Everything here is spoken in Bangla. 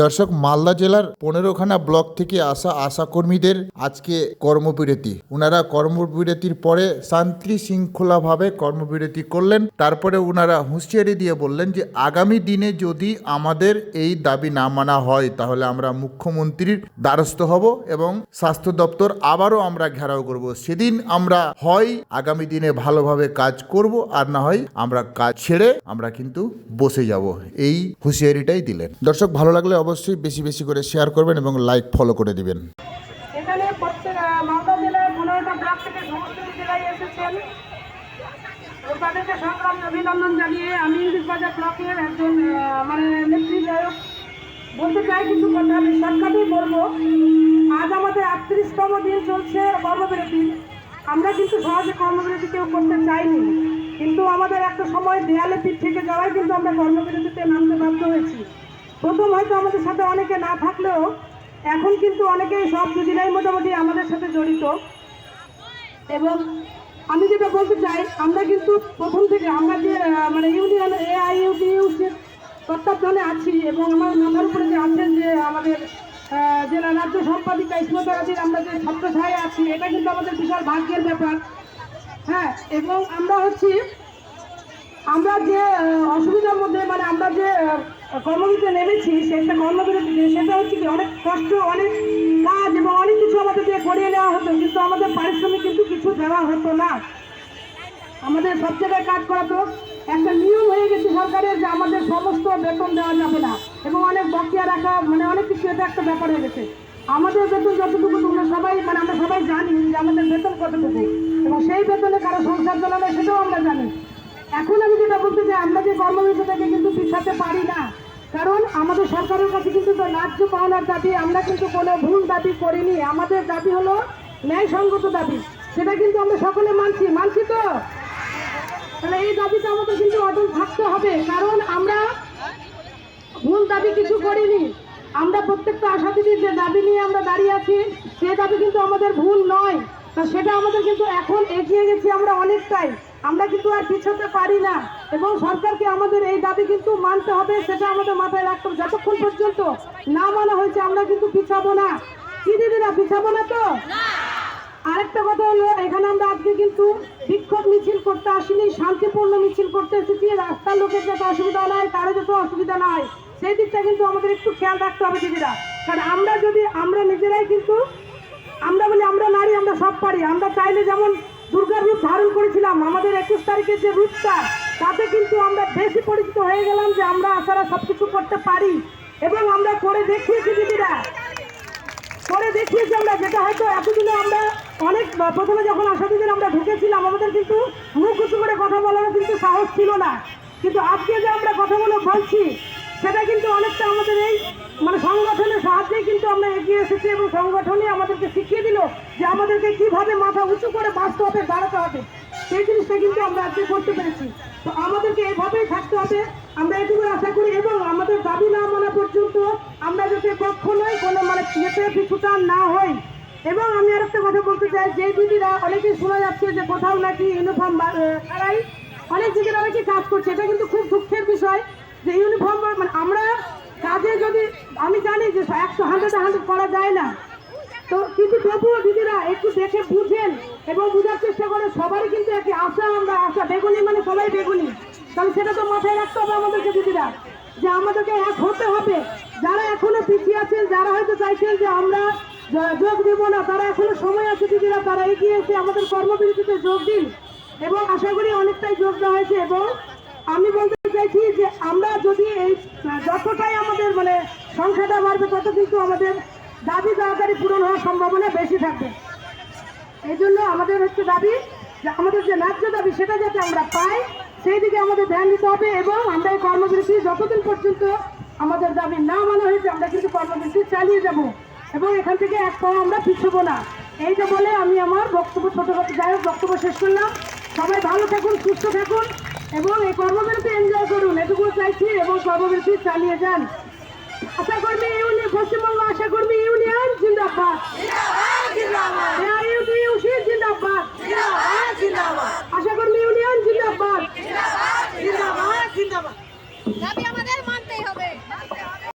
দর্শক, মালদা জেলার পনেরোখানা ব্লক থেকে আসা আশাকর্মীদের আজকে কর্মবিরতি। ওনারা কর্মবিরতির পরে শান্তি শৃঙ্খলাভাবে কর্মবিরতি করলেন। তারপরে ওনারা হুঁশিয়ারি দিয়ে বললেন যে, আগামী দিনে যদি আমাদের এই দাবি না মানা হয়, তাহলে আমরা মুখ্যমন্ত্রীর দ্বারস্থ হব এবং স্বাস্থ্য দপ্তর আবারও আমরা ঘেরাও করব। সেদিন আমরা হয় আগামী দিনে ভালোভাবে কাজ করব, আর না হয় আমরা কাজ ছেড়ে আমরা কিন্তু বসে যাব। এই হুঁশিয়ারিটাই দিলেন। দর্শক, ভালো লাগলে অবশ্যই বেশি বেশি করে শেয়ার করবেন এবং লাইক ফলো করে দিবেন। এখানে প্রত্যেক মালদা জেলার পনেরোটা ব্লক থেকে সমস্ত জেলায় এসেছেন। তাদেরকে সংগ্রামী অভিনন্দন জানিয়ে আমি বাজার ব্লকের একজন মানে নেতৃত্বায়ক বলতে চাই কিছু কথা, আমি শর্টকাটেই বলব আজ আমাদের আটত্রিশতম দিন চলছে কর্মবিরতি। আমরা কিন্তু সহজে কর্মবিরতি কেউ করতে চাইনি। কিন্তু আমাদের একটা সময় দেয়ালে পিঠ থেকে যাওয়াই কিন্তু আমরা কর্মবিরতিতে নামতে বাধ্য হয়েছি। প্রথম হয়তো আমাদের সাথে অনেকে না থাকলেও এখন কিন্তু অনেকেই সব দুদিনাই মোটামুটি আমাদের সাথে জড়িত। এবং আমি যেটা বলতে চাই, আমরা কিন্তু প্রথম থেকে আমরা যে মানে ইউনিয়ন এআই এআইইউটিউসির তত্ত্বাবধানে আছি এবং আমার মাথার উপরে যে আছেন যে আমাদের জেলা রাজ্য সম্পাদিকা ইসমতারাজির আমরা যে ছাত্র ছায় আছি, এটা কিন্তু আমাদের বিশাল ভাগ্যের ব্যাপার। হ্যাঁ এবং আমরা হচ্ছি, আমরা যে অসুবিধার মধ্যে মানে আমরা যে কর্মবিরতিতে নেমেছি, সেটা কর্মবিরতিতে সেটা হচ্ছে কি, অনেক কষ্ট, অনেক কাজ এবং অনেক কিছু আমাদের দিয়ে করিয়ে নেওয়া হতো, কিন্তু আমাদের পারিশ্রমিক কিন্তু কিছু দেওয়া হতো না। আমাদের সব জায়গায় কাজ করাতো একটা নিয়ম হয়ে গেছে সরকারের যে আমাদের সমস্ত বেতন দেওয়া যাবে না, এবং অনেক বকেয়া রাখা মানে অনেক কিছু এটা একটা ব্যাপার হয়ে গেছে। আমাদের বেতন যতটুকু তোমরা সবাই মানে আমরা সবাই জানি যে আমাদের বেতন কতটুকু, এবং সেই বেতনে কারও সংসার চালানো সেটাও আমরা জানি। এখন আমি যেটা বলতে চাই, আমরা যে কর্মবিরতিটাকে কিন্তু পিছাতে পারি না। কারণ আমাদের সরকারের কাছে কিন্তু ন্যায্য পাওনার দাবি, আমরা কিন্তু কোনো ভুল দাবি করিনি। আমাদের দাবি হলো ন্যায়সঙ্গত দাবি। সেটা কিন্তু আমরা সকলে মানছি। মানছি তো? তাহলে এই দাবিটা আমাদের কিন্তু অটল থাকতে হবে। কারণ আমরা ভুল দাবি কিছু করিনি। আমরা প্রত্যেকটা আশা দিদির যে দাবি নিয়ে আমরা দাঁড়িয়ে আছি সেই দাবি কিন্তু আমাদের ভুল নয়। তা সেটা আমাদের কিন্তু এখন এগিয়ে গেছি আমরা অনেকটাই। আমরা কিন্তু আর পিছোতে পারি না। এবং সরকারকে আমাদের এই দাবি কিন্তু মানতে হবে, সেটা আমাদের মাথায় রাখতে হবে। যতক্ষণ পর্যন্ত না মানা হয়েছে, আমরা কিন্তু পিছাবো না। কি দিদিরা, পিছাবো না তো? আরেকটা কথা হলো, এখানে আমরা আজকে কিন্তু বিক্ষোভ মিছিল করতে আসিনি, শান্তিপূর্ণ মিছিল করতে এসেছি। রাস্তার লোকের যাতে অসুবিধা না হয় কারও যাতে অসুবিধা না হয় সেই দিকটা কিন্তু আমাদের একটু খেয়াল রাখতে হবে দিদিরা। কারণ আমরা যদি, আমরা নিজেরাই কিন্তু, আমরা বলি আমরা নারী, আমরা সব পারি। আমরা চাইলে যেমন দুর্গার রূপ ধারণ করেছিলাম। আমাদের একুশ তারিখের যে রূপটা, তাতে কিন্তু আমরা বেশি পরিচিত হয়ে গেলাম যে আমরা আসারা সব কিছু করতে পারি। এবং আমরা করে দেখিয়েছি দিদিরা। করে দেখিয়েছি আমরা, যেটা হয়তো এতদিনে আমরা অনেক, প্রথমে যখন আশাদিদের আমরা ঢুকেছিলাম, আমাদের কিন্তু মুখ উঁচু করে কথা বলার কিন্তু সাহস ছিল না। কিন্তু আজকে যে আমরা কথাগুলো বলছি সেটা কিন্তু অনেকটা আমাদের এই মানে সংগঠনের সাহায্যেই কিন্তু আমরা এগিয়ে এসেছি এবং সংগঠনই আমাদেরকে শিখিয়ে দিল যে আমাদেরকে কীভাবে মাথা উঁচু করে বাঁচতে হবে, দাঁড়াতে হবে। সেই জিনিসটা কিন্তু আমরা আজকে করতে পেরেছি। তো আমাদেরকে এভাবেই থাকতে হবে। আমরা এটুকু আশা করি এবং আমাদের দাবি না মানা পর্যন্ত আমরা যাতে কখনোই কোনো মানে ইয়েতে পিছুটান না হই। এবং আমি আরেকটা কথা বলতে চাই, যে দিদিরা অনেকেই শোনা যাচ্ছে যে কোথাও নাকি ইউনিফর্ম অনেক দিদিরা নাকি কাজ করছে। এটা কিন্তু খুব দুঃখের বিষয়। যে ইউনিফর্ম মানে আমরা কাজে যদি, আমি জানি যে একশো হান্ড্রেড হান্ড্রেড করা যায় না। তো কিন্তু তবুও দিদিরা, একটু দেখে বুঝেন এবং বোঝার চেষ্টা করে সবারই কিন্তু একই আশা, আমরা আশা। বেগুনি মানে সবাই বেগুনি। তাহলে সেটা তো মাথায় রাখতে হবে আমাদেরকে দিদিরা, যে আমাদেরকে এক হতে হবে। যারা এখনও পিছিয়ে আছেন, যারা হয়তো চাইছেন যে আমরা যোগ দিব না, তারা এখনও সময় আছে দিদিরা, তারা এগিয়ে এসে আমাদের কর্মবিরতিতে যোগ দিন। এবং আশা করি অনেকটাই যোগ দেওয়া হয়েছে। এবং আমি বলতে চাইছি যে আমরা যদি এই যতটাই আমাদের মানে সংখ্যাটা বাড়বে তত কিন্তু আমাদের দাবি তাড়াতাড়ি পূরণ হওয়ার সম্ভাবনা বেশি থাকবে। এই জন্য আমাদের হচ্ছে দাবি যে আমাদের যে ন্যায্য দাবি সেটা যাতে আমরা পাই, সেই দিকে আমাদের ধ্যান দিতে হবে এবং আমরা এই কর্মবিরতি যতদিন পর্যন্ত আমাদের দাবি না মানা হয়েছে, আমরা কিন্তু কর্মবিরতি চালিয়ে যাব এবং এখান থেকে এক পাও আমরা পিছবো না। এইটা বলে আমি আমার বক্তব্য ছোটো যাই হোক, বক্তব্য শেষ করলাম। সবাই ভালো থাকুন, সুস্থ থাকুন। এবং এই কর্মবিরতি এনজয় করুন এটুকু চাইছি এবং কর্মবিরতি চালিয়ে যান। আশাকর্মী ইউনিয়ন পশ্চিমবঙ্গ আশাকর্মী ইউনিয়ন জিন্দাবাদ।